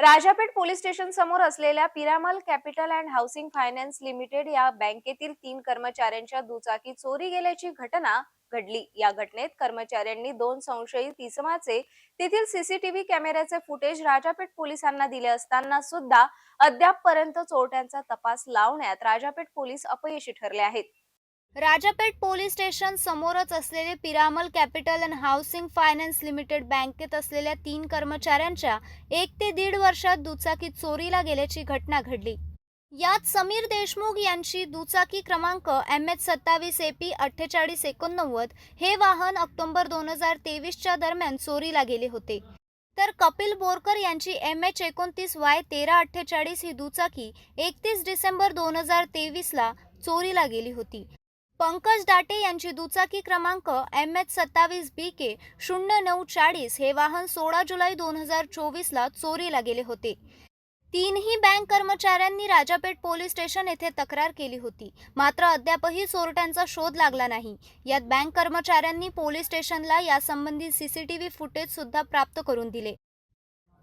Rajapeth police station समोर असलेल्या Piramal capital and housing finance limited या बँकेतील तीन कर्मचाऱ्यांच्या दुचाकी चोरी गेल्याची घटना घडली. या घटनेत कर्मचाऱ्यांनी दोन संशयित इसमाचे तेथील सीसीटीव्ही कॅमेऱ्याचे फुटेज राजापेठ पोलिसांना दिले असताना सुद्धा अद्यापपर्यंत चोरट्यांचा तपास लावण्यात राजापेठ पोलीस अपयशी ठरले आहेत. राजापेठ पोलीस स्टेशन समोरच असलेले Piramal capital and housing finance limited बँकेत असलेल्या तीन कर्मचाऱ्यांच्या एक ते दीड वर्षात दुचाकी चोरीला गेल्याची घटना घडली. यात समीर देशमुख यांची दुचाकी क्रमांक एम एच सत्तावीस ए पी अठ्ठेचाळीस एकोणनव्वद हे वाहन ऑक्टोबर दोन हजार तेवीसच्या दरम्यान चोरीला गेले होते. तर कपिल बोरकर यांची एम एच एकोणतीस वाय तेरा अठ्ठेचाळीस ही दुचाकी एकतीस डिसेंबर दोन हजार तेवीसला चोरीला गेली होती. पंकज दाटे यांची दुचाकी क्रमांक एम एच सत्तावीस बी के शून्य नऊ चाळीस हे वाहन सोळा जुलै दोन हजार चोवीसला चोरीला गेले होते. तीनही बँक कर्मचाऱ्यांनी राजापेठ पोलीस स्टेशन येथे तक्रार केली होती. मात्र अद्यापही चोरट्यांचा शोध लागला नाही. यात बँक कर्मचाऱ्यांनी पोलीस स्टेशनला यासंबंधी सीसीटीव्ही फुटेज सुद्धा प्राप्त करून दिले.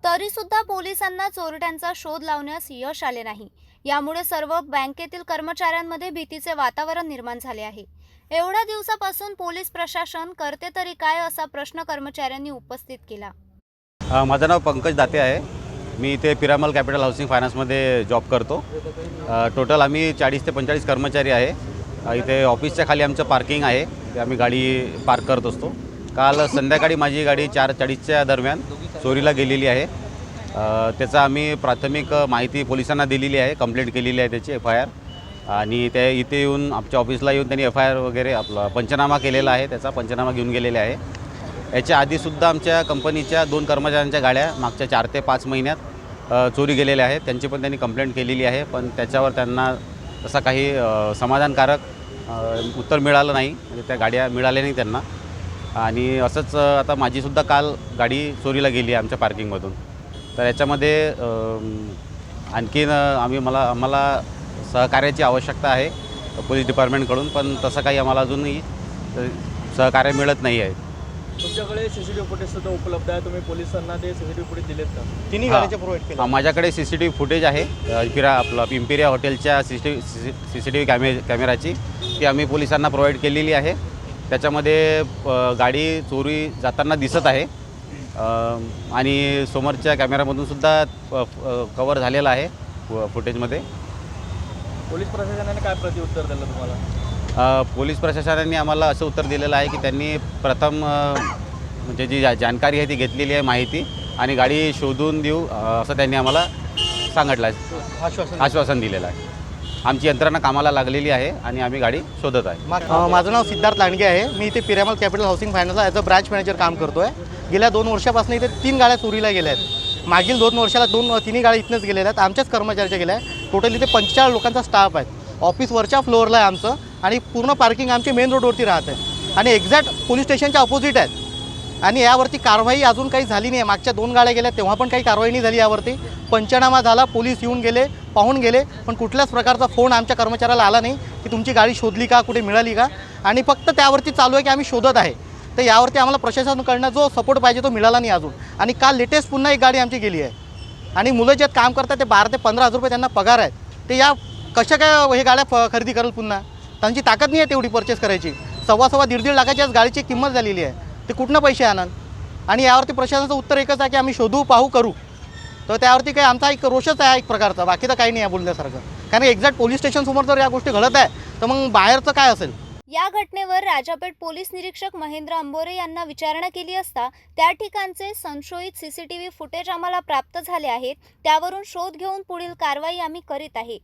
तरी सुद्धा पोलिसांना चोरट्यांचा शोध लावण्यास यश आले नाही. यामुळे सर्व बँकेतील कर्मचाऱ्यांमध्ये भीतीचे वातावरण निर्माण झाले आहे. एवढ्या दिवसापासून पोलीस प्रशासन करते तरी काय असा प्रश्न कर्मचाऱ्यांनी उपस्थित केला? माझं नाव पंकज दाते आहे. मी इथे पिरामल कॅपिटल हाऊसिंग फायनान्समध्ये जॉब करतो. टोटल आम्ही चाळीस ते पंचेचाळीस कर्मचारी आहे. इथे ऑफिसच्या खाली आमचं पार्किंग आहे. ते आम्ही गाडी पार्क करत असतो. काल संध्याकाळी माझी गाडी चार चाळीसच्या दरम्यान चोरीला गेलेली आहे. त्याचा आम्ही प्राथमिक माहिती पोलिसांना दिलेली आहे कंप्लेंट केलेली आहे त्याची एफ आय आर आणि ते इथे येऊन आमच्या ऑफिसला येऊन त्यांनी एफ आय आर वगैरे आपला पंचनामा केलेला आहे त्याचा पंचनामा घेऊन गेलेला आहे. याच्या आधीसुद्धा आमच्या कंपनीच्या दोन कर्मचाऱ्यांच्या गाड्या मागच्या चार ते पाच महिन्यात चोरी गेलेल्या आहेत. त्यांची पण त्यांनी कंप्लेंट केलेली आहे पण त्याच्यावर त्यांना तसा काही समाधानकारक उत्तर मिळालं नाही. म्हणजे त्या गाड्या मिळाल्या नाही त्यांना. आणि असंच आता माझीसुद्धा काल गाडी चोरीला गेली आहे आमच्या पार्किंगमधून तर याच्यामध्ये आणखीन आम्ही मला आम्हाला सहकार्याची आवश्यकता आहे पोलीस डिपार्टमेंटकडून पण तसं काही आम्हाला अजूनही सहकार्य मिळत नाही आहे. तुमच्याकडे सीसीटीव्ही फुटेज सुद्धा उपलब्ध आहे तुम्ही पोलिसांना ते सीसीटीव्ही फुटेज दिलेत का? तिन्ही हा. गाड्याचे प्रोव्हाइड केले. हा, माझ्याकडे C C T V footage आहे अ, पिरा आपलं पिंपिरिया हॉटेलच्या C C C C T V camera कॅमेराची ती आम्ही पोलिसांना प्रोव्हाइड केलेली आहे. त्याच्यामध्ये गाडी चोरी जाताना दिसत आहे. आणि समोरच्या कॅमेरामधून सुद्धा कवर झालेला आहे फु- फुटेजमध्ये पोलीस प्रशासनाने काय प्रत्युत्तर दिलं तुम्हाला? पोलीस प्रशासनाने आम्हाला असं उत्तर दिलेलं आहे की त्यांनी प्रथम म्हणजे जी जा- जानकारी आहे ती घेतलेली आहे माहिती आणि गाडी शोधून देऊ असं त्यांनी आम्हाला सांगितलं आहे. आश्वासन आश्वासन दिलेलं आहे. आमची यंत्रणा कामाला लागलेली आहे आणि आम्ही गाडी शोधत आहे. माझं नाव सिद्धार्थ लांडगे आहे. मी इथे पिरामल कॅपिटल हाऊसिंग फायनान्सला ॲज अ ब्रांच मॅनेजर काम करतो आहे गेल्या दोन वर्षापासून इथे तीन गाड्या चोरीला गेल्या आहेत. मागील दोन वर्षाला दोन तिन्ही गाड्या इथनंच गेलेल्या आहेत. आमच्याच कर्मचाऱ्याच्या गेल्या आहेत. टोटल इथे पंचेचाळीस लोकांचा स्टाफ आहे ऑफिस वरच्या फ्लोअरला आहे आमचं आणि पूर्ण पार्किंग आमची मेन रोडवरती राहत. आहे आणि एक्झॅक्ट पोलीस स्टेशनच्या अपोजिट आहेत. आणि यावरती कारवाई अजून काही झाली नाही. आहे मागच्या दोन गाड्या गेल्या तेव्हा पण काही कारवाई नाही झाली यावरती. पंचनामा झाला पोलीस येऊन गेले पाहून गेले पण कुठल्याच प्रकारचा फोन आमच्या कर्मचाऱ्याला आला नाही की तुमची गाडी शोधली का कुठे मिळाली का? आणि फक्त त्यावरती चालू आहे की आम्ही शोधत आहे. तर यावरती आम्हाला प्रशासनाकडनं जो सपोर्ट पाहिजे तो मिळाला नाही अजून. आणि काल लेटेस्ट पुन्हा एक गाडी आमची गेली आहे. आणि मुलं जे काम करतात ते बारा ते पंधरा हजार रुपये त्यांना पगार आहेत ते या कशा काय हे गाड्या फ खरेदी करेल पुन्हा? त्यांची ताकद नाही आहे तेवढी परचेस करायची. सव्वा सव्वा दीड दीड लाखाच्या गाडीची किंमत झालेली आहे. ते कुठनं पैसे आणाल? आणि यावरती प्रशासनाचं उत्तर एकच आहे की आम्ही शोधू पाहू करू. तर त्यावरती काही आमचा एक रोषच आहे एक प्रकारचा. बाकी तर काही नाही आहे बोलण्यासारखं. कारण एक्झॅक्ट पोलीस स्टेशनसमोर जर या गोष्टी घडत आहे तर मग बाहेरचं काय असेल? या घटनेवर राजापेठ पोलीस निरीक्षक महेंद्र अंबोरे यांना विचारणा केली असता त्या ठिकाणचे संशयित सीसीटीव्ही फुटेज आम्हाला प्राप्त झाले आहेत त्यावरून शोध घेऊन पुढील कारवाई आम्ही करीत आहे.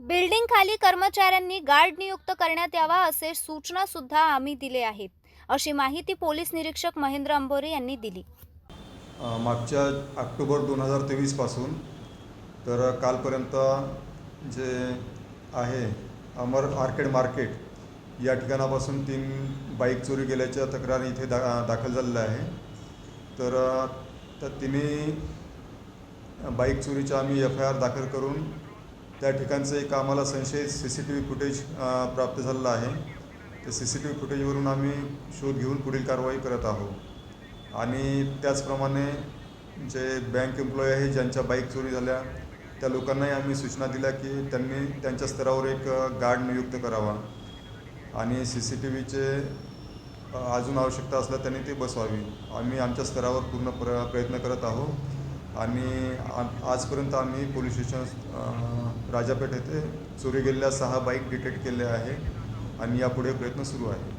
बिल्डिंग खाली कर्मचाऱ्यांनी गार्ड नियुक्त करण्यात यावा असे सूचना सुद्धा आम्ही दिले आहेत. अशी माहिती पोलीस निरीक्षक महेंद्र अंबोरे यांनी दिली. मागच्या ऑक्टोबर दोन हजार तेवीसपासून तर कालपर्यंत जे आहे अमर आर्केड मार्केट या ठिकाणापासून तीन बाईक चोरी गेल्याच्या तक्रारी इथे दा दाखल झालेल्या आहे. तर अ, त्या तिन्ही बाईक चोरीच्या आम्ही एफ आय आर दाखल करून त्या ठिकाणचं एक आम्हाला संशयित C C T V footage प्राप्त झालेलं आहे. ते सी सी टी व्ही फुटेजवरून आम्ही शोध घेऊन पुढील कारवाई करत आहोत. आणि त्याचप्रमाणे जे बँक एम्प्लॉई आहे ज्यांच्या बाईक चोरी झाल्या त्या लोकांनाही आम्ही सूचना दिल्या की त्यांनी त्यांच्या स्तरावर एक गार्ड नियुक्त करावा. आणि सी सी टी व्हीचे अजून आवश्यकता असल्यास त्यांनी ती बसवावी. आम्ही आमच्या स्तरावर पूर्ण प्र प्रयत्न करत आहोत. आणि आजपर्यंत आम्ही पोलीस स्टेशन राजापेठ येथे चोरी गेलेल्या सहा बाईक डिटेक्ट केल्या आहे. आणि यापुढे प्रयत्न सुरू आहे.